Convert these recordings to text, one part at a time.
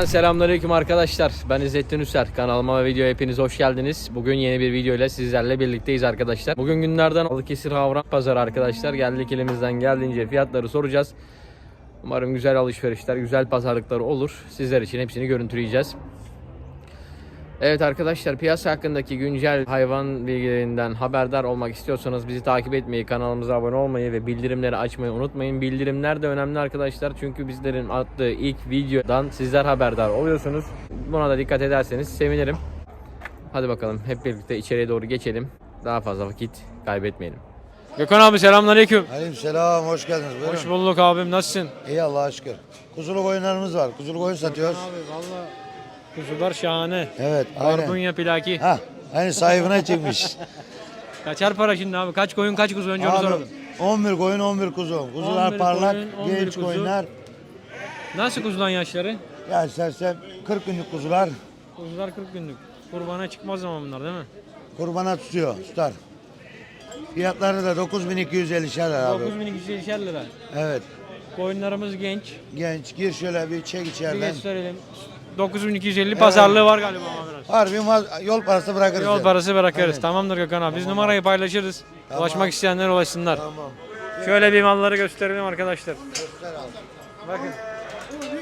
Cümleten selamünaleyküm arkadaşlar. Ben İzzettin Üser. Kanalıma ve videoya hepiniz hoş geldiniz. Bugün yeni bir video ile sizlerle birlikteyiz arkadaşlar. Bugün günlerden Balıkesir Havran Pazarı arkadaşlar. Geldik elimizden geldiğince fiyatları soracağız. Umarım güzel alışverişler, güzel pazarlıklar olur. Sizler için hepsini görüntüleyeceğiz. Evet arkadaşlar piyasa hakkındaki güncel hayvan bilgilerinden haberdar olmak istiyorsanız bizi takip etmeyi, kanalımıza abone olmayı ve bildirimleri açmayı unutmayın. Bildirimler de önemli arkadaşlar çünkü bizlerin attığı ilk videodan sizler haberdar oluyorsunuz. Buna da dikkat ederseniz sevinirim. Hadi bakalım hep birlikte içeriye doğru geçelim. Daha fazla vakit kaybetmeyelim. Gökhan abi selamünaleyküm. Aleykümselam, hoş geldiniz. Buyurun. Hoş bulduk abim nasılsın? İyi Allah'a şükür. Kuzuluk oyunlarımız var. Kuzuluk oyun satıyoruz. Abi valla kuzular şahane. Evet, aynen. Barbunya plaki. Ha, aynı sahibine çıkmış. Kaçar para şimdi abi? Kaç koyun kaç kuzu önce onu Abi, soralım. 11 koyun, 11 kuzu. Kuzular 11 parlak, koyun, 11 genç kuzu. koyunlar. Nasıl kuzulan yaşları? Ya istersen 40 günlük kuzular Kuzular 40 günlük. Kurbana çıkmaz ama bunlar değil mi? kurbana tutuyor, tutar. Fiyatları da 9250 lira abi. 9250 lira. Evet. Koyunlarımız genç. Genç, gir şöyle bir çek Bir içeriden. gösterelim. 9250 pazarlığı var galiba ama biraz. Harbi mal- yol parası bırakırız. Yol yani. parası bırakırız. Aynen. Tamamdır Gökhan abi. Biz numarayı paylaşırız. Tamam. Ulaşmak isteyenler ulaşsınlar. Tamam. Şöyle bir malları gösterelim arkadaşlar. Göster abi. Bakın.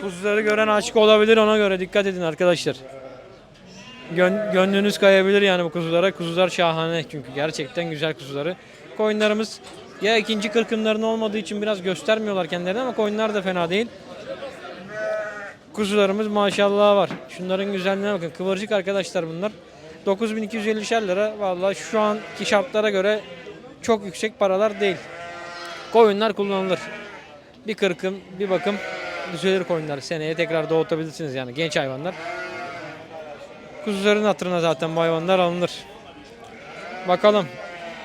Kuzuları gören aşık olabilir ona göre dikkat edin arkadaşlar. Gön- gönlünüz kayabilir yani bu kuzulara. Kuzular şahane çünkü gerçekten güzel kuzuları. Koyunlarımız ya ikinci kırkımların olmadığı için biraz göstermiyorlar kendilerini ama koyunlar da fena değil. Kuzularımız maşallah var. Şunların güzelliğine bakın. Kıvırcık arkadaşlar bunlar. 9250 lira. Vallahi şu anki şartlara göre çok yüksek paralar değil. Koyunlar kullanılır. Bir kırkım, bir bakım düzelir koyunlar. Seneye tekrar doğutabilirsiniz yani genç hayvanlar. Kuzuların hatırına zaten bu hayvanlar alınır. Bakalım.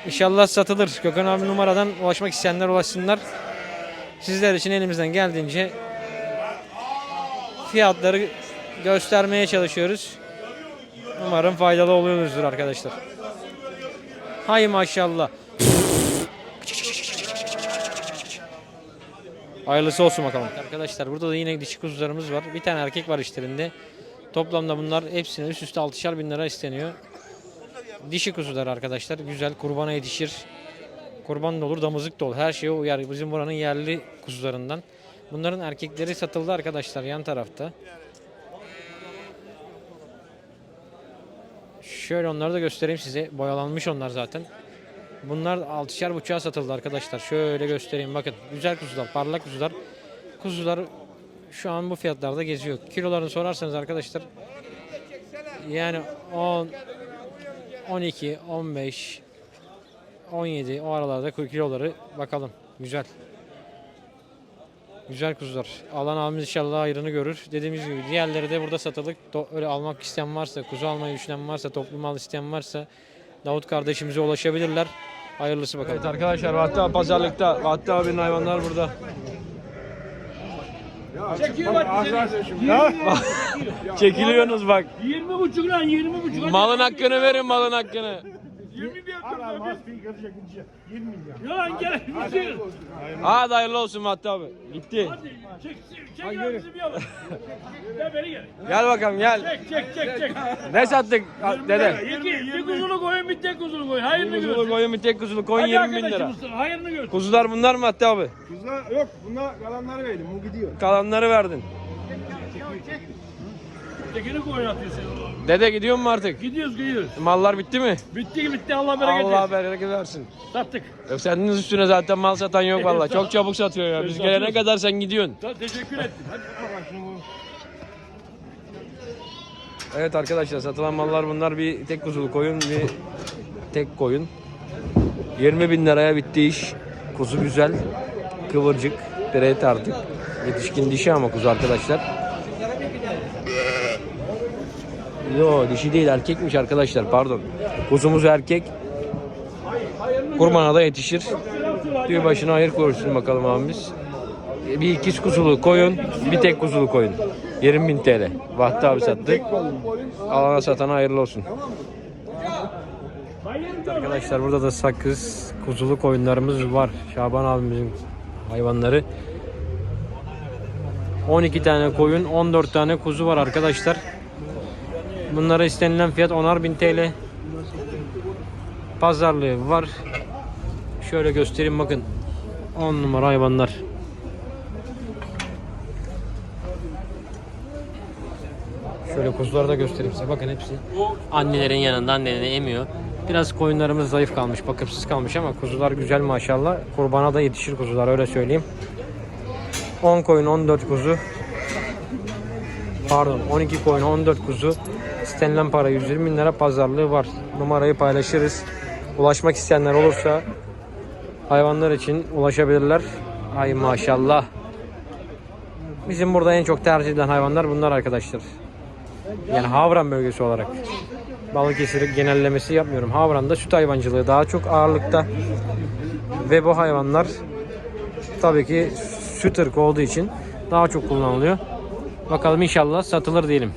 İnşallah satılır. Gökhan abi numaradan ulaşmak isteyenler ulaşsınlar. Sizler için elimizden geldiğince fiyatları göstermeye çalışıyoruz. Umarım faydalı oluyoruzdur arkadaşlar. Hay maşallah. Hayırlısı olsun bakalım. Arkadaşlar burada da yine dişi kuzularımız var. Bir tane erkek var işlerinde. Toplamda bunlar hepsine üst üste 6'şar bin lira isteniyor. Dişi kuzular arkadaşlar. Güzel kurbana yetişir. Kurban da olur, damızlık da olur. Her şeye uyar. Bizim buranın yerli kuzularından. Bunların erkekleri satıldı arkadaşlar yan tarafta. Şöyle onları da göstereyim size. Boyalanmış onlar zaten. Bunlar 6'şer buçuğa satıldı arkadaşlar. Şöyle göstereyim bakın. Güzel kuzular, parlak kuzular. Kuzular şu an bu fiyatlarda geziyor. Kilolarını sorarsanız arkadaşlar yani 10 12, 15 17 o aralarda kiloları bakalım. Güzel. Güzel kuzular. Alan abimiz inşallah ayrını görür. Dediğimiz gibi diğerleri de burada satılık. Öyle almak isteyen varsa, kuzu almayı düşünen varsa, toplu mal isteyen varsa Davut kardeşimize ulaşabilirler. Hayırlısı bakalım. Evet arkadaşlar Vatı pazarlıkta. Vatı abinin hayvanlar burada. Çekiliyorsunuz bak. 20 buçuk lan 20 buçuk. Malın hakkını verin malın hakkını. 20 diyor Ya gel bir şey. Hadi hayırlı olsun Vatı abi. Gitti. Hadi çek çek ya bizim yavrum. Gel beri gel. Gel bakalım gel. Çek çek çek çek. Ne sattık dede? İki, bir kuzulu koyun bir tek kuzulu koyun. Hayırlı Kuzulu görsün. koyun bir tek kuzulu koyun Hadi 20 bin lira. arkadaşımız, Hayırlı görsün. Kuzular bunlar mı Hatta abi? Kızlar yok. Bunlar kalanları verdim. Bu gidiyor. Kalanları verdin. Tekini koyun atıyorsun. Dede gidiyor mu artık? Gidiyoruz gidiyoruz. Mallar bitti mi? Bitti bitti Allah bereket Allah versin. bereket versin. Sattık. Yok senin üstüne zaten mal satan yok valla. Çok çabuk satıyor ya. Biz gelene kadar sen gidiyorsun. Ta- Teşekkür ettim. Hadi. Evet arkadaşlar satılan mallar bunlar. Bir tek kuzulu koyun, bir tek koyun. 20 bin liraya bitti iş. Kuzu güzel, kıvırcık, direkt artık. Yetişkin dişi ama kuzu arkadaşlar. Yo dişi değil erkekmiş arkadaşlar pardon. Kuzumuz erkek. Kurmana da yetişir. Tüy başına hayır korusun bakalım abimiz. Bir ikiz kuzulu koyun, bir tek kuzulu koyun. 20 bin TL. Vahdi abi sattı. Alana satana hayırlı olsun. Arkadaşlar burada da sakız, kuzulu koyunlarımız var. Şaban abimizin hayvanları. 12 tane koyun, 14 tane kuzu var arkadaşlar. Bunlara istenilen fiyat 10'ar bin TL. Pazarlığı var. Şöyle göstereyim bakın. 10 numara hayvanlar. Şöyle kuzuları da göstereyim size. Bakın hepsi annelerin yanında annelerini emiyor. Biraz koyunlarımız zayıf kalmış, bakımsız kalmış ama kuzular güzel maşallah. Kurbana da yetişir kuzular öyle söyleyeyim. 10 koyun 14 kuzu. Pardon 12 koyun 14 kuzu. İstenilen para 120 bin lira pazarlığı var. Numarayı paylaşırız. Ulaşmak isteyenler olursa hayvanlar için ulaşabilirler. Ay maşallah. Bizim burada en çok tercih edilen hayvanlar bunlar arkadaşlar. Yani Havran bölgesi olarak. Balıkesir genellemesi yapmıyorum. Havran'da süt hayvancılığı daha çok ağırlıkta. Ve bu hayvanlar tabii ki süt ırkı olduğu için daha çok kullanılıyor. Bakalım inşallah satılır diyelim.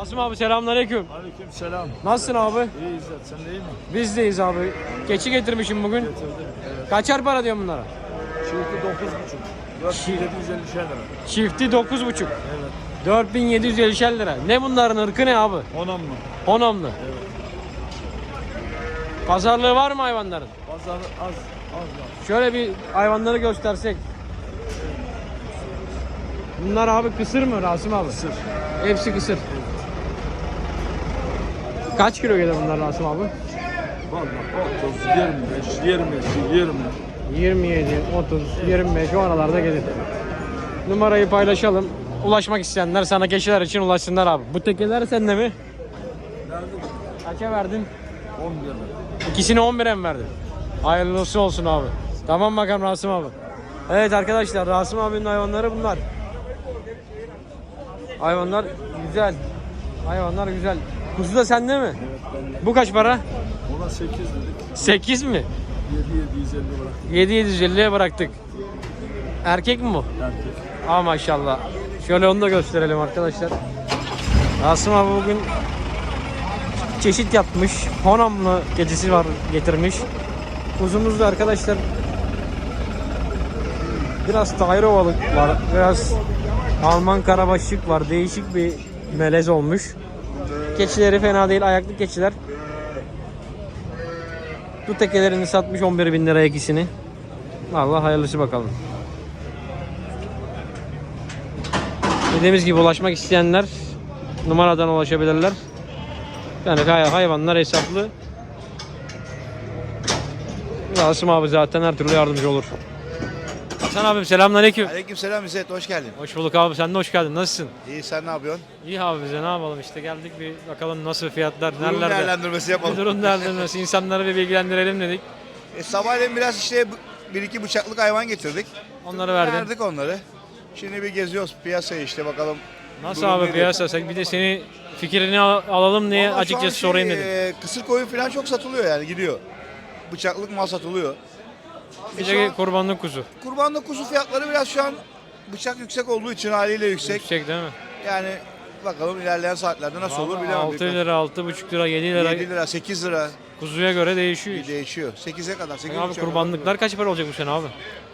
Rasim abi selamünaleyküm. Aleyküm selam. Nasılsın abi? İyi İzzet sen de iyi mi? Biz deyiz abi. Keçi getirmişim bugün. Kaçar para diyor bunlara? Çifti 9,5. 4750 lira. Çifti 9,5. Evet. 4750 lira. Ne bunların ırkı ne abi? Onam mı? Honamlı. Pazarlığı var mı hayvanların? Pazar az az var. Şöyle bir hayvanları göstersek. Bunlar abi kısır mı Rasim abi? Kısır. Hepsi kısır. Kaç kilo gelir bunlar Rasim abi? Vallahi 30, 25, 20, 20. 27, 30, 25 o aralarda gelir. Numarayı paylaşalım. Ulaşmak isteyenler sana keçiler için ulaşsınlar abi. Bu tekeler sende mi? Kaça verdin? 11 lira. İkisini 11'e mi verdin? Hayırlısı olsun abi. Tamam bakalım Rasim abi. Evet arkadaşlar Rasim abinin hayvanları bunlar. Hayvanlar güzel. Hayvanlar güzel. Kuzu da sende mi? Bu kaç para? Ona 8 dedik. 8 mi? 7 750 bıraktık 7750'ye bıraktık. Erkek mi bu? erkek. Aa maşallah. Şöyle onu da gösterelim arkadaşlar. Rasim abi bugün çeşit yapmış. Honamlı keçisi var getirmiş. Kuzumuz da arkadaşlar biraz Tayrovalık var. Biraz Alman karabaşlık var. Değişik bir melez olmuş. Keçileri fena değil. Ayaklı keçiler. Bu tekelerini satmış 11 bin liraya ikisini. Allah hayırlısı bakalım. Dediğimiz gibi ulaşmak isteyenler numaradan ulaşabilirler. Yani hay- hayvanlar hesaplı. Rasim abi zaten her türlü yardımcı olur. Hasan abim selamünaleyküm. Aleykümselam İzzet hoş geldin. Hoş bulduk abi sen de hoş geldin. Nasılsın? İyi sen ne yapıyorsun? İyi abi bize ne yapalım işte geldik bir bakalım nasıl fiyatlar Durum nerelerde. değerlendirmesi yapalım. durum değerlendirmesi insanları bir bilgilendirelim dedik. E, sabahleyin biraz işte bu- bir iki bıçaklık hayvan getirdik. Onları verdin. Verdik onları. Şimdi bir geziyoruz piyasayı işte bakalım. Nasıl durum abi nedir? piyasa? Sen bir de seni fikrini al- alalım diye Vallahi şu an açıkçası şey, sorayım dedim. e, kısır koyun falan çok satılıyor yani gidiyor. Bıçaklık mal satılıyor. Bir de kurbanlık kuzu. kurbanlık kuzu fiyatları biraz şu an bıçak yüksek olduğu için haliyle yüksek. Yüksek değil mi? Yani bakalım ilerleyen saatlerde nasıl olur bilemem. 6 lira, 6,5 lira, 7 lira 7 lira, 8 lira kuzuya göre değişiyor. değişiyor. 8'e kadar. 8 Abi kurbanlıklar kaç para olacak bu sene abi?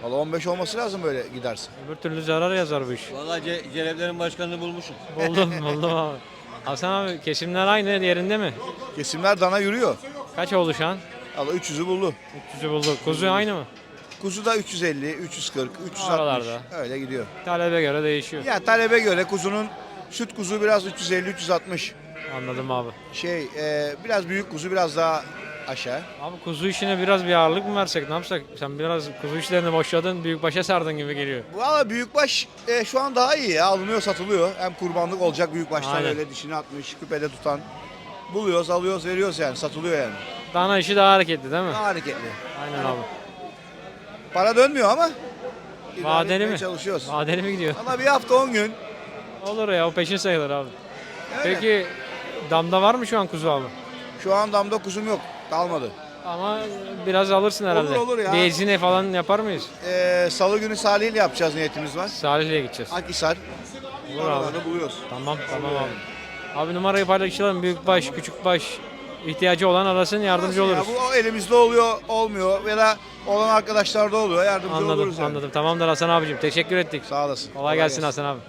Valla 15 olması lazım böyle giderse. Öbür türlü zarar yazar bu iş. Valla Ce- Cenevlerin başkanını bulmuşum. Buldum, buldum abi. Hasan abi kesimler aynı yerinde mi? Kesimler dana yürüyor. Kaç oldu şu an? Allah 300'ü buldu. 300'ü bulduk. Kuzu aynı mı? Kuzu da 350, 340, 360. Aralarda. Öyle gidiyor. Talebe göre değişiyor. Ya talebe göre kuzunun süt kuzu biraz 350, 360. Anladım abi. Şey e, biraz büyük kuzu biraz daha aşağı. Abi kuzu işine biraz bir ağırlık mı versek ne yapsak? Sen biraz kuzu işlerini boşladın, büyük başa sardın gibi geliyor. Valla büyükbaş e, şu an daha iyi ya. Alınıyor satılıyor. Hem kurbanlık olacak büyükbaşlar Aynen. öyle dişini atmış, küpede tutan. Buluyoruz, alıyoruz, veriyoruz yani. Satılıyor yani. Dana işi daha hareketli değil mi? Daha hareketli. Aynen abi. Para dönmüyor ama Vadeli mi? çalışıyoruz. Vadeli mi gidiyor? Valla bir hafta 10 gün. Olur ya o peşin sayılır abi. Öyle. Peki damda var mı şu an kuzu abi? Şu an damda kuzum yok. Kalmadı. Ama biraz alırsın herhalde. olur ya. Bir ezine falan yapar mıyız? Ee, Salı günü Salih ile yapacağız niyetimiz var. Salih'le gideceğiz. Akhisar. Olur abi. Buluyoruz. Tamam tamam abi. Abi numarayı paylaşalım. Büyük baş, küçük baş. ihtiyacı olan arasın yardımcı Ya oluruz. bu elimizde oluyor, olmuyor ya da olan arkadaşlar da oluyor. Yardımcı Anladım oluruz yani. anladım. Tamamdır Hasan abicim. Teşekkür ettik. Sağ olasın. Kolay gelsin Hasan abi.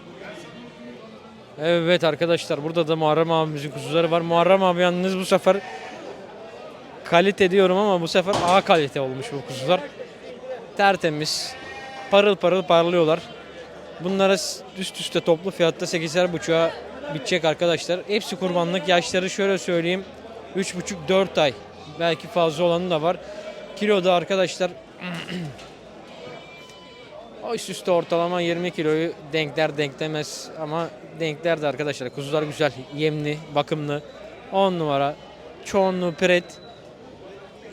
Evet arkadaşlar burada da Muharrem abimizin kuzuları var. Muharrem abi yalnız bu sefer kalite diyorum ama bu sefer A kalite olmuş bu kuzular. Tertemiz. Parıl parıl parlıyorlar. Bunlara üst üste toplu fiyatta 8'er buçuğa bitecek arkadaşlar. Hepsi kurbanlık. Yaşları şöyle söyleyeyim. 3,5-4 ay. Belki fazla olanı da var. Kiloda arkadaşlar üst üste ortalama 20 kiloyu denkler denklemez ama denkler de arkadaşlar. Kuzular güzel, yemli, bakımlı. 10 numara. Çoğunluğu pret.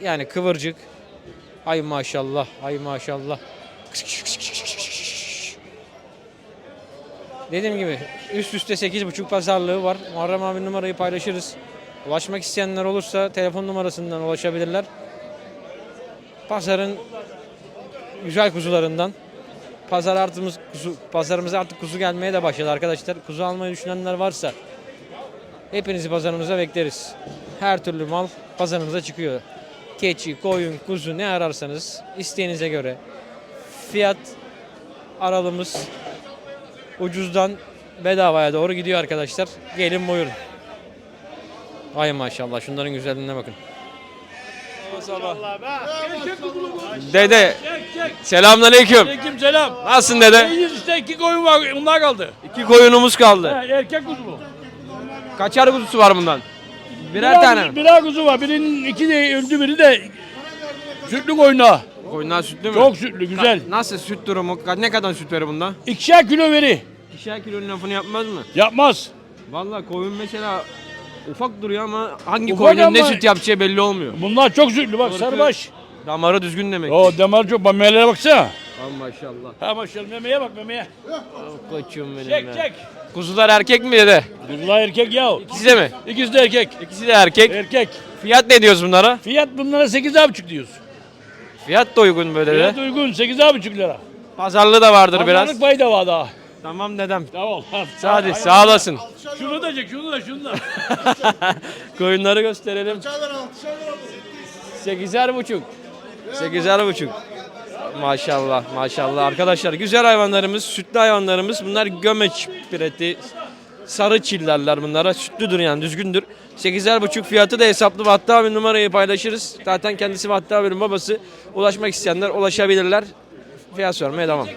Yani kıvırcık. Ay maşallah, ay maşallah. Dediğim gibi üst üste 8,5 pazarlığı var. Muharrem abi numarayı paylaşırız. Ulaşmak isteyenler olursa telefon numarasından ulaşabilirler. Pazarın güzel kuzularından. Pazar artımız kuzu, pazarımıza artık kuzu gelmeye de başladı arkadaşlar. Kuzu almayı düşünenler varsa hepinizi pazarımıza bekleriz. Her türlü mal pazarımıza çıkıyor. Keçi, koyun, kuzu ne ararsanız isteğinize göre. Fiyat aralığımız ucuzdan bedavaya doğru gidiyor arkadaşlar. Gelin buyurun. Ay maşallah şunların güzelliğine bakın. Dede Çek çek. selamünaleyküm. Aleyküm selam. Nasılsın dede? İyiyiz işte iki koyun var. Onlar kaldı. İki koyunumuz kaldı. Ha, erkek kuzu bu. Kaçar kuzusu var bundan? Birer tane mi? Birer kuzu var. Birinin iki de öldü biri de sütlü koyuna. Koyunlar sütlü mü? Çok sütlü güzel. Nasıl süt durumu? Ka- Ne kadar süt verir bunda? İkişer kilo veri. İkişer kilonun lafını yapmaz mı? Yapmaz. Vallahi koyun mesela ufak duruyor ama hangi Ufak koyunun ne ama- süt yapacağı belli olmuyor. Bunlar çok sütlü bak sarıbaş. Damarı düzgün demek. O damar çok. Bak memelere baksana. Aman maşallah. Ha maşallah memeye bak memeye. Koçum benim Çek ya. çek. Kuzular erkek mi dede? Kuzular erkek ya. İkisi de mi? İkisi de erkek. İkisi de erkek. Erkek. Fiyat ne diyoruz bunlara? Fiyat bunlara 8,5 diyoruz. Fiyat da uygun böyle Fiyat de. uygun 8,5 lira. Pazarlığı da vardır biraz. Pazarlık payı da var daha. Tamam dedem. Tamam. Hadi sağ olasın. Şunu da çek, şunu da, şunu da. Koyunları gösterelim. Sekizer buçuk. Sekizer buçuk. Maşallah maşallah arkadaşlar güzel hayvanlarımız sütlü hayvanlarımız bunlar gömeç pireti sarı çillerler bunlara sütlüdür yani düzgündür. Sekizer buçuk fiyatı da hesaplı Vattı abi numarayı paylaşırız. Zaten kendisi Vattı abinin babası. Ulaşmak isteyenler ulaşabilirler. Fiyat sormaya devam.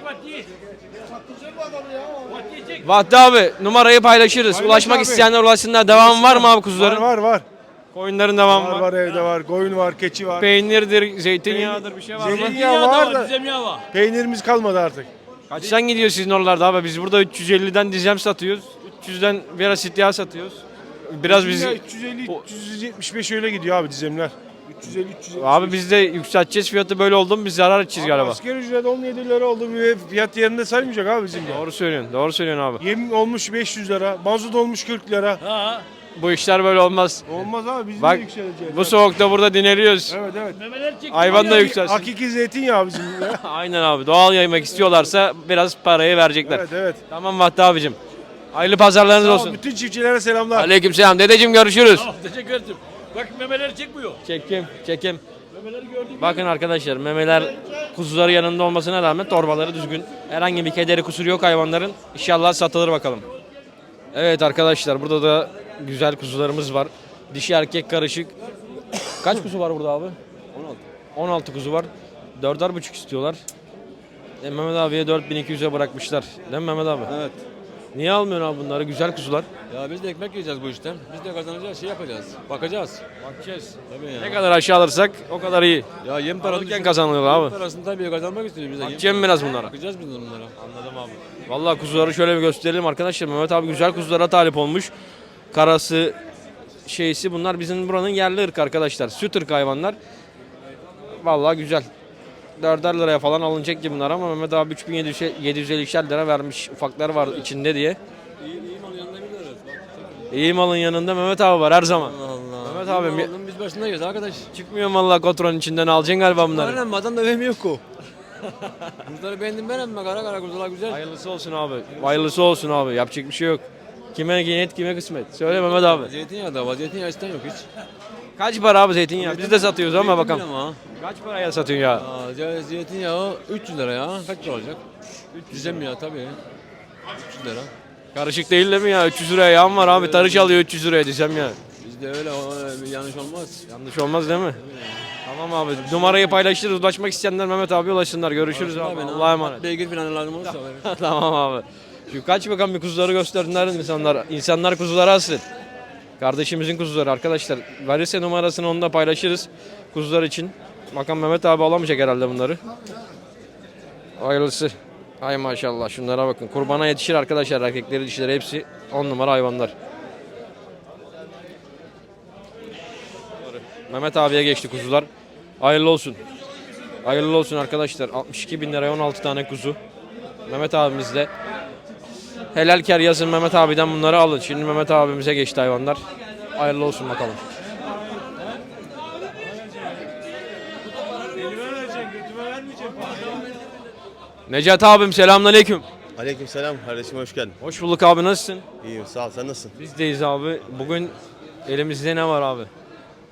Vattı abi numarayı paylaşırız. Ulaşmak abi. isteyenler ulaşsınlar. Devam var mı abi kuzuların? Var var var. Koyunların devamı Var var. var evde var. Koyun var, keçi var. Peynirdir, zeytinyağıdır bir şey var mı? Zeytin- Zeytinyağı var da- var. Peynirimiz kalmadı artık. Kaçtan gidiyor sizin oralarda abi? Biz burada 350'den dizem satıyoruz. 300'den biraz sitya satıyoruz. Biraz biz... Ya 350 375 öyle gidiyor abi dizemler. 350 350. Abi biz de yükselteceğiz fiyatı böyle oldu mu biz zarar edeceğiz galiba. Asgari ücret 17 lira oldu. Bir fiyat yerinde saymayacak abi bizim de. Doğru söylüyorsun, doğru söylüyorsun abi. Yem olmuş 500 lira, mazot olmuş 40 lira. Ha. Bu işler böyle olmaz. Olmaz abi bizim Bak de yükseleceğiz. bu soğukta burada dinleniyoruz. Evet evet. Memeler çek. Hayvan da yükselsin. Hakiki zeytinyağı bizim ya. Aynen abi doğal yaymak istiyorlarsa biraz parayı verecekler. evet evet. Tamam Vahdi abicim. Hayırlı pazarlarınız Sağ ol, olsun. bütün çiftçilere selamlar. Aleykümselam dedeciğim görüşürüz. Tamam, teşekkür ederim. Bak memeler çekmiyor. Çekim, çekim. Memeleri gördüm. Bakın arkadaşlar memeler kuzuları yanında olmasına rağmen torbaları düzgün. Herhangi bir kederi kusuru yok hayvanların. İnşallah satılır bakalım. Evet arkadaşlar burada da güzel kuzularımız var. Dişi erkek karışık. Kaç kuzu var burada abi? 16. 16 kuzu var. Dörder buçuk istiyorlar. E, Mehmet abiye 4200'e bırakmışlar. Değil mi Mehmet abi? Evet. Niye almıyorsun abi bunları? Güzel kuzular. Ya biz de ekmek yiyeceğiz bu işten. Biz de kazanacağız, şey yapacağız. Bakacağız. Bakacağız. Tabii ya. Ne kadar aşağı alırsak o kadar iyi. Ya yem parası Alırken kazanılıyor abi. parasını tabii kazanmak istiyoruz biz de. Yem- Bakacağım biraz bunlara. Bakacağız biz de bunlara. Anladım abi. Vallahi kuzuları şöyle bir gösterelim arkadaşlar. Mehmet abi güzel kuzulara talip olmuş. Karası şeysi bunlar bizim buranın yerli ırk arkadaşlar. Süt ırk hayvanlar. Vallahi güzel. 4'er liraya falan alınacak gibi bunlar ama Mehmet abi 3750 lira vermiş ufaklar var içinde diye. İyi, iyi malın yanında gidiyoruz. Bak. İyi malın yanında Mehmet abi var her zaman. Allah Allah. Mehmet abi, mi- biz başındayız arkadaş. Çıkmıyor vallahi kontrolün içinden alacaksın galiba bunları. Aynen adam da vehmi yok o. Kuzuları beğendim ben ama kara kara kuzular güzel. Hayırlısı olsun abi. Hayırlısı olsun abi. Yapacak bir şey yok. Kime niyet kime kısmet. Söyle Mehmet abi. Zeytinyağı da var. Zeytinyağı isten yok hiç. Kaç para abi zeytinyağı? Biz de satıyoruz ama bakalım. Ama. Kaç paraya satıyorsun ya? Aa, ce- zeytinyağı 300 lira ya. Kaç lira olacak? 300 ya tabii. 300 lira. Karışık değil de mi ya? 300 liraya yağım var abi. Tarış alıyor 300 liraya diyeceğim ya. Bizde öyle o, bir yanlış olmaz. Yanlış olmaz değil mi? Tamam abi. Numarayı paylaşırız. Ulaşmak isteyenler Mehmet abi ulaşsınlar. Görüşürüz abi. Tabii, Allah'a emanet. Beygir falan lazım olursa. tamam abi. Şu kaç bakalım bir kuzuları gösterdiler insanlar. İnsanlar kuzulara hasret. Kardeşimizin kuzuları arkadaşlar. Verirse numarasını onu da paylaşırız. Kuzular için. Bakalım Mehmet abi alamayacak herhalde bunları. Hayırlısı. Hay maşallah şunlara bakın. Kurbana yetişir arkadaşlar erkekleri dişileri hepsi 10 numara hayvanlar. Mehmet abiye geçti kuzular. Hayırlı olsun. Hayırlı olsun arkadaşlar. 62 bin liraya 16 tane kuzu. Mehmet abimizle. Helal kar yazın Mehmet abiden bunları alın. Şimdi Mehmet abimize geçti hayvanlar. Hayırlı olsun bakalım. Necat abim selamünaleyküm. Aleykümselam kardeşim hoş geldin. Hoş bulduk abi nasılsın? İyiyim sağ ol sen nasılsın? Bizdeyiz abi. Bugün elimizde ne var abi?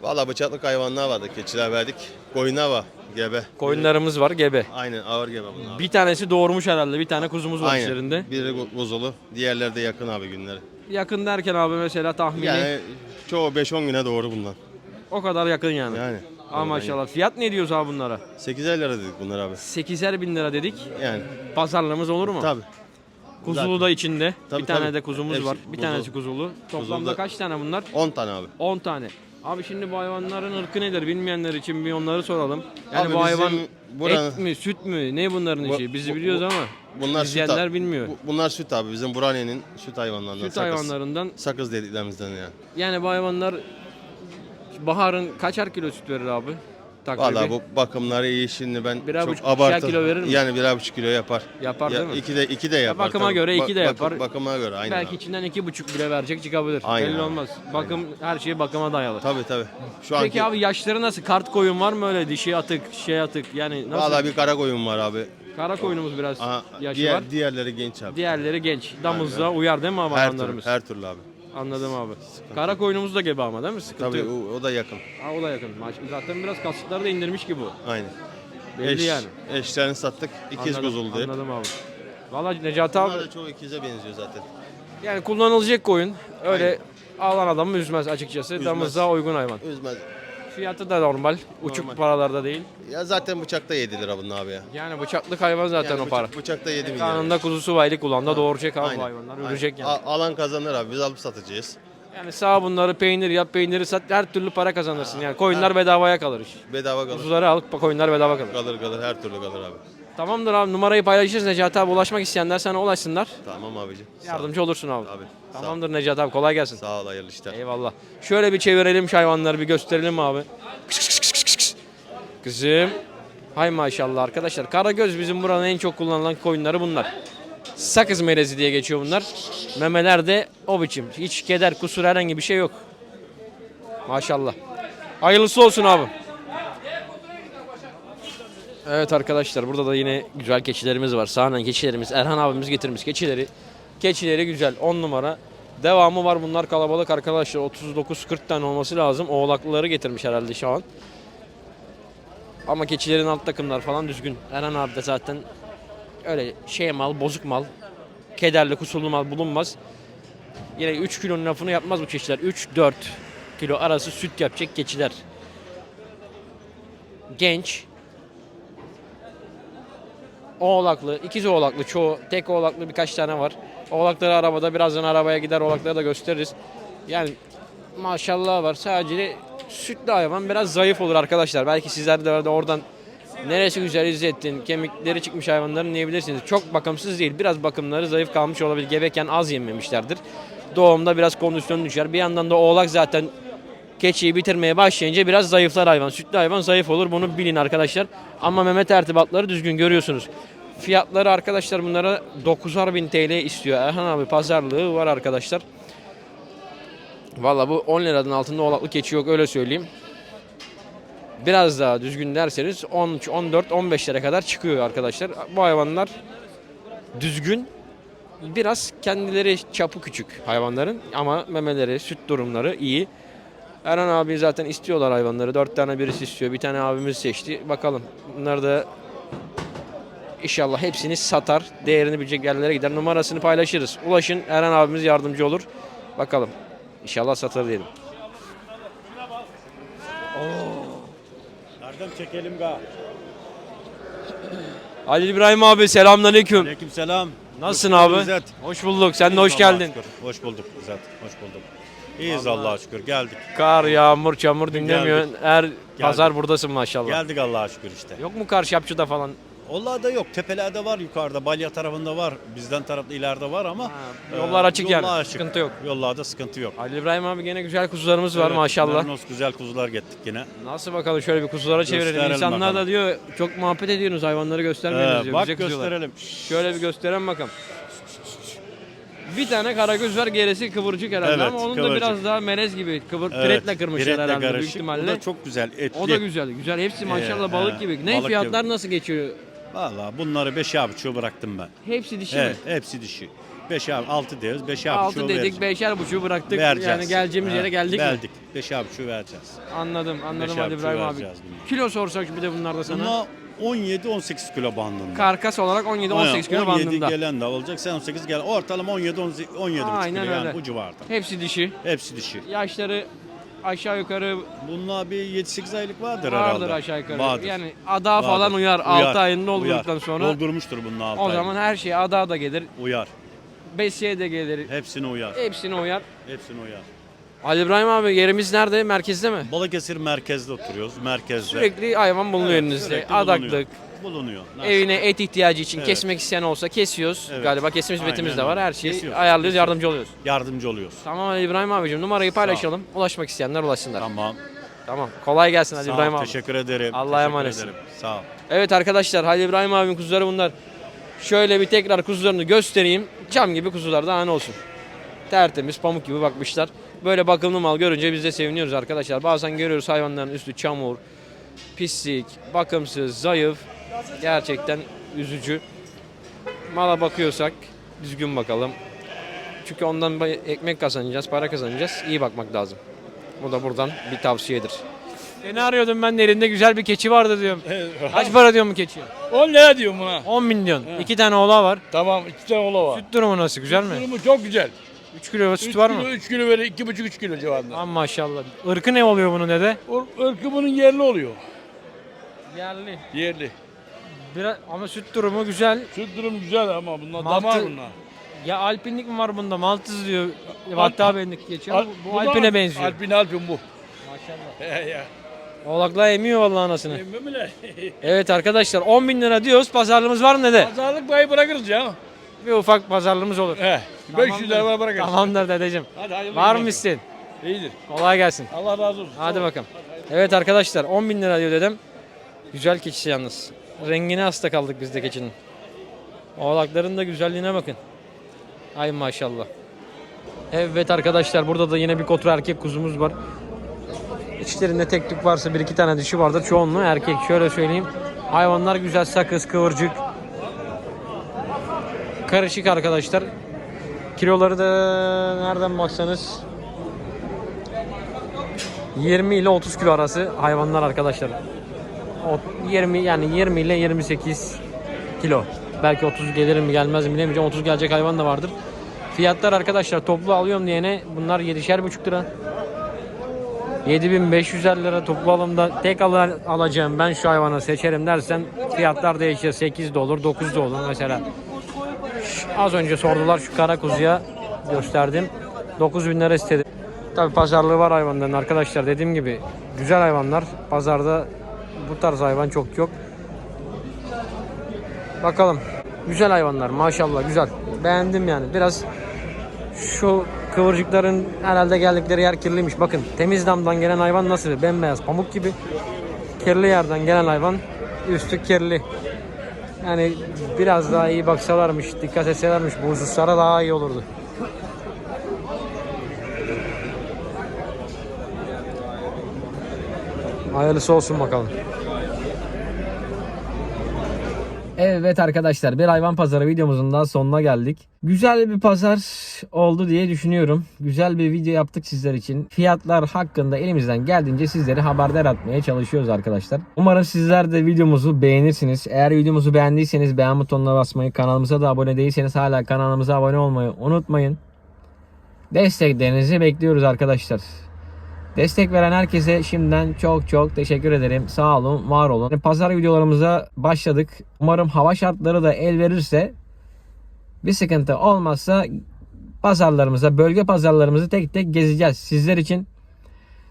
Valla bıçaklık hayvanlar vardı keçiler verdik. Koyunlar var gebe. Koyunlarımız var gebe. Aynen ağır gebe bunlar. Bir tanesi doğurmuş herhalde. Bir tane kuzumuz var Aynen. üzerinde. Biri buzulu diğerleri de yakın abi günleri. Yakın derken abi mesela tahmini Yani çoğu 5-10 güne doğru bunlar. o kadar yakın yani. Yani. Aa maşallah. Fiyat ne diyoruz abi bunlara? 8 lira dedik bunlar abi. 8'er bin lira dedik. Yani Pazarlığımız olur mu? tabi. Kuzulu da içinde. Tabii, bir tane tabii. de kuzumuz Hepsi var. Bir kuzu. tanesi kuzulu. Toplamda da- kaç tane bunlar? 10 tane abi. 10 tane. Abi şimdi bu hayvanların ırkı nedir bilmeyenler için bir onları soralım. Yani Abi bu hayvan bizim buranın- et mi, süt mü, ne bunların Bu- işi? Bizi bu- biliyoruz bu- ama Bunlar süt izleyenler abi. bilmiyor. Bu- bunlar süt abi bizim Buraniye'nin süt hayvanlarından. süt sakız. hayvanlarından Sakız dediklerimizden ya. yani bu hayvanlar baharın kaçar kilo süt verir abi? Takribi. Valla bu bakımları iyi şimdi ben Birer çok buçuk, ikişer abartı. kilo verir mi? Yani birer buçuk kilo yapar. Yapar Ya, değil mi? İki de, iki de yapar. bakıma tabii. göre iki de yapar. bakıma göre aynen Belki abi. içinden iki buçuk bile verecek çıkabilir. Aynen Belli abi. olmaz. Bakım her şey bakıma dayalı. Tabii tabii. Şu Peki anki abi yaşları nasıl? Kart koyun var mı öyle dişi atık, şey atık? Yani nasıl? Valla bir kara koyun var abi. Kara koyunumuz biraz Aha, yaşı diğer, var. Diğerleri genç abi. Diğerleri genç. Damızda uyar değil mi her türlü, hayvanlarımız? her türlü abi. Anladım abi. Kara koyunumuz da gebe ama değil mi? Sıkıntı Tabii yok. o, o da yakın. Ha, o da yakın. Maş- Zaten biraz kasıtları da indirmiş ki bu. Aynen. Belli Eş- yani. Eşlerini sattık. İkiz Anladım, kuzuldu hep. Anladım abi. Valla Necati abi Bunlar da çoğu ikize benziyor zaten. yani kullanılacak koyun. Öyle alan adamı üzmez açıkçası. Üzmez. Damızda uygun hayvan. Üzmez. Fiyatı da normal. Uçuk Normal. paralarda değil. Ya zaten bıçakta 7 lira bunun abi ya. Yani bıçaklık hayvan zaten Yani o bıçak- para. Bıçakta 7 milyon. Kanında kuzusu var, eli kulağında doğuracak abi bu Aynen. hayvanlar. Ölecek yani. A- alan kazanır abi. Biz alıp satacağız. Yani sağ bunları peynir yap, peyniri sat, her türlü para kazanırsın. Yani koyunlar bedavaya kalır iş. Bedava kalır. Kuzuları al, koyunlar bedava kalır. Kalır kalır her türlü kalır abi. Tamamdır abi numarayı paylaşırız Necati abi ulaşmak isteyenler sana ulaşsınlar. Tamam abicim. Sağ ol. Yardımcı olursun abi. Abi. Sağ ol. Tamamdır Necati abi kolay gelsin. Sağ ol hayırlı işler. Eyvallah. Şöyle bir çevirelim şu hayvanları bir gösterelim abi. Kızım. Hay maşallah arkadaşlar. Karagöz bizim buranın en çok kullanılan koyunları bunlar. Sakız melezi diye geçiyor bunlar. Memeler de o biçim. Hiç keder, kusur herhangi bir şey yok. Maşallah. Hayırlısı olsun abi. Evet arkadaşlar burada da yine güzel keçilerimiz var. Sahnen keçilerimiz. Erhan abimiz getirmiş keçileri. Keçileri güzel 10 numara. Devamı var bunlar kalabalık arkadaşlar. 39-40 tane olması lazım. Oğlaklıları getirmiş herhalde şu an. Ama keçilerin alt takımlar falan düzgün. Erhan abi de zaten öyle şey mal, bozuk mal, kederli, kusurlu mal bulunmaz. Yine 3 kilonun lafını yapmaz bu keçiler. 3-4 kilo arası süt yapacak keçiler. Genç, Oğlaklı, ikiz oğlaklı çoğu, tek oğlaklı birkaç tane var. Oğlakları arabada, birazdan arabaya gider oğlakları da gösteririz. Yani maşallah var. Sadece sütlü hayvan biraz zayıf olur arkadaşlar. Belki sizler de oradan neresi güzel İzzettin, kemikleri çıkmış hayvanların diyebilirsiniz. Çok bakımsız değil. Biraz bakımları zayıf kalmış olabilir. Gebeken az yememişlerdir. Doğumda biraz kondisyonu düşer. Bir yandan da oğlak zaten keçiyi bitirmeye başlayınca biraz zayıflar hayvan. Sütlü hayvan zayıf olur bunu bilin arkadaşlar. Ama Mehmet ertibatları düzgün görüyorsunuz. Fiyatları arkadaşlar bunlara 9'ar bin TL istiyor. Erhan abi pazarlığı var arkadaşlar. Valla bu 10 liradan altında oğlaklı keçi yok öyle söyleyeyim. Biraz daha düzgün derseniz 13, 14, 15 lira kadar çıkıyor arkadaşlar. Bu hayvanlar düzgün. Biraz kendileri çapı küçük hayvanların ama memeleri, süt durumları iyi. Eren abi zaten istiyorlar hayvanları. Dört tane birisi istiyor. Bir tane abimiz seçti. Bakalım. Bunlar da inşallah hepsini satar. Değerini bilecek yerlere gider. Numarasını paylaşırız. Ulaşın. Eren abimiz yardımcı olur. Bakalım. İnşallah satar diyelim. Nereden çekelim ga? Ali İbrahim abi selamünaleyküm. Aleykümselam. Nasılsın Hoş abi? İzzet. Hoş bulduk. Sen de hoş Allah'a geldin. şükür. Hoş bulduk İzzet. Hoş bulduk. İyiyiz Allah'a şükür. Geldik. Kar, yağmur, çamur dinlemiyorsun. Her pazar buradasın maşallah. Geldik Allah'a şükür işte. Yok mu karşı yapçıda falan? Onlar da yok. Tepelerde var yukarıda. Balya tarafında var. Bizden tarafta ileride var ama. e, yollar açık yani, açık. sıkıntı yok. Yollarda sıkıntı yok. Ali İbrahim abi gene güzel kuzularımız var Evet, maşallah. Mernos güzel kuzular getirdik yine. Nasıl bakalım şöyle bir kuzulara çevirelim. Gösterelim İnsanlar da bakalım. diyor çok muhabbet ediyorsunuz hayvanları göstermiyorsunuz Ee, diyor. bak Bize gösterelim. Şöyle bir gösterelim bakalım. Bir tane karagöz var gerisi kıvırcık herhalde Evet, ama onun da kıvırcık. biraz daha melez gibi. Kıvır, Evet, piretle kırmışlar piretle herhalde büyük karışık. ihtimalle. Bu da çok güzel etli. O da güzel. Güzel. Hepsi maşallah Ee, balık gibi. Ne balık fiyatlar gibi. nasıl geçiyor? Valla bunları 5 abiço bıraktım ben. Hepsi dişi Evet, mi? hepsi dişi. 5 abi 6 diyoruz. 5 abi 6 dedik, beşer buçuğu bıraktık. vereceğiz. Yani geleceğimiz Ha, yere geldik mi? Geldik. 5 abi şu vereceğiz. Anladım, anladım Beş Ali İbrahim abi. vereceğiz. Kilo sorsak bir de bunlarda sana. Buna 17-18 kilo bandında. Karkas olarak 17-18 kilo Aynen, 17 bandında. gelen de olacak. Sen 18 gel. Ortalama 17 17 17 Aynen kilo yani öyle. bu civarda. Hepsi dişi. Hepsi dişi. Yaşları aşağı yukarı Bunlar bir 7-8 aylık vardır, vardır herhalde. aşağı yukarı. Vardır. Yani ada Vardır. falan uyar. 6 ayını doldurduktan uyar. sonra Doldurmuştur bunun 6 o zaman her şey ada da gelir. Uyar. Besiye de gelir. Hepsine uyar. Hepsine uyar. Hepsine uyar. Ali İbrahim abi yerimiz nerede? Merkezde mi? Balıkesir merkezde oturuyoruz. Merkezde. Sürekli hayvan bulunuyor Evet, elinizde. sürekli Adaklık. Bulunuyor. bulunuyor. Nasıl? Evine et ihtiyacı için Evet. kesmek isteyen olsa kesiyoruz. Evet. Galiba kesme hizmetimiz de var. öyle. Her şeyi Kesiyoruz, ayarlıyoruz, kesiyoruz. yardımcı oluyoruz. Yardımcı oluyoruz. Tamam Ali İbrahim abicim numarayı paylaşalım. Ulaşmak isteyenler ulaşsınlar. Tamam. Tamam. Kolay gelsin Ali Sağ ol, İbrahim abi. Teşekkür ederim. Allah'a Teşekkür emanetsin. ederim. Sağ ol. Evet arkadaşlar Halil İbrahim abinin kuzuları bunlar. Şöyle bir tekrar kuzularını göstereyim. Cam gibi kuzular daha ne olsun. Tertemiz pamuk gibi bakmışlar. Böyle bakımlı mal görünce biz de seviniyoruz arkadaşlar. Bazen görüyoruz hayvanların üstü çamur, pislik, bakımsız, zayıf. Gerçekten üzücü. Mala bakıyorsak düzgün bakalım. Çünkü ondan ekmek kazanacağız, para kazanacağız. İyi bakmak lazım. Bu da buradan bir tavsiyedir. Seni arıyordum ben de elinde güzel bir keçi vardı diyorum. Kaç para diyorum bu keçiye? 10 lira diyorum buna. 10 milyon. İki tane oğla var. Tamam iki tane ola var. Süt durumu nasıl? Güzel mi? Durumu çok güzel. 3 kilo 3 süt var mı? kilo, 3 kilo verir, 2,5-3 kilo civarında. Aman maşallah. Irkı ne oluyor bunun dede? Ir- Irkı bunun yerli oluyor. Yerli. Yerli. Biraz, ama süt durumu güzel. Süt durumu güzel ama bunlar Mantı- damar bunlar. Ya alpinlik mi var bunda? Maltız diyor. Hatta benlik geçiyor. Al- bu da alpine benziyor. Alpin alpin bu. Maşallah. He ya. Oğlaklar emiyor vallahi anasını. Emmem bile. Evet arkadaşlar 10 bin lira diyoruz. Pazarlığımız var mı dede? Pazarlık payı bırakırız ya. Bir ufak pazarlığımız olur. He. 500 lira var bırakırız. Tamamdır dedeciğim. Hadi hayırlı Var mı isteğin? İyidir. Kolay gelsin. Allah razı olsun. Hadi bakalım. Evet arkadaşlar 10 bin lira diyor dedem. Güzel keçisi yalnız. Rengine hasta kaldık biz de keçinin. Oğlakların da güzelliğine bakın. Ay maşallah. Evet arkadaşlar burada da yine bir kotra erkek kuzumuz var. İçlerinde tek tük varsa bir iki tane dişi vardır. Çoğunluğu erkek. Şöyle söyleyeyim. Hayvanlar güzel sakız, kıvırcık. Karışık arkadaşlar. Kiloları da nereden baksanız 20 ile 30 kilo arası hayvanlar arkadaşlar. O 20 yani 20 ile 28 kilo. Belki 30 gelir mi gelmez mi bilemeyeceğim. 30 gelecek hayvan da vardır. Fiyatlar arkadaşlar toplu alıyorum diyene bunlar 7'şer buçuk lira. 7550 lira toplu alımda tek al alacağım ben şu hayvanı seçerim dersen fiyatlar değişir. 8 de olur 9 da olur mesela. Az önce sordular şu kara kuzuya gösterdim. 9000 lira istedi. Tabi pazarlığı var hayvanların arkadaşlar dediğim gibi güzel hayvanlar. Pazarda bu tarz hayvan çok yok. Bakalım. Güzel hayvanlar maşallah güzel. Beğendim yani. Biraz şu kıvırcıkların herhalde geldikleri yer kirliymiş. Bakın temiz damdan gelen hayvan nasıl? Bembeyaz pamuk gibi. Kirli yerden gelen hayvan üstü kirli. Yani biraz daha iyi baksalarmış, dikkat etselermiş bu hususlara daha iyi olurdu. Hayırlısı olsun bakalım. Evet arkadaşlar bir hayvan pazarı videomuzun daha sonuna geldik. Güzel bir pazar. oldu diye düşünüyorum. Güzel bir video yaptık sizler için. Fiyatlar hakkında elimizden geldiğince sizleri haberdar etmeye çalışıyoruz arkadaşlar. Umarım sizler de videomuzu beğenirsiniz. Eğer videomuzu beğendiyseniz beğen butonuna basmayı, kanalımıza da abone değilseniz hala kanalımıza abone olmayı unutmayın. Desteklerinizi bekliyoruz arkadaşlar. Destek veren herkese şimdiden çok çok teşekkür ederim. Sağ olun, var olun. Pazar videolarımıza başladık. Umarım hava şartları da el verirse bir sıkıntı olmazsa pazarlarımıza, bölge pazarlarımızı tek tek gezeceğiz sizler için.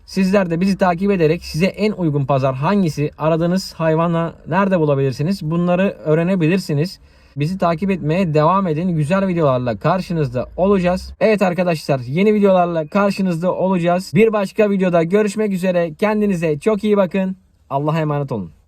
Sizler de bizi takip ederek size en uygun pazar hangisi, aradığınız hayvanla nerede bulabilirsiniz bunları öğrenebilirsiniz. Bizi takip etmeye devam edin. Güzel videolarla karşınızda olacağız. Evet arkadaşlar yeni videolarla karşınızda olacağız. Bir başka videoda görüşmek üzere. Kendinize çok iyi bakın. Allah'a emanet olun.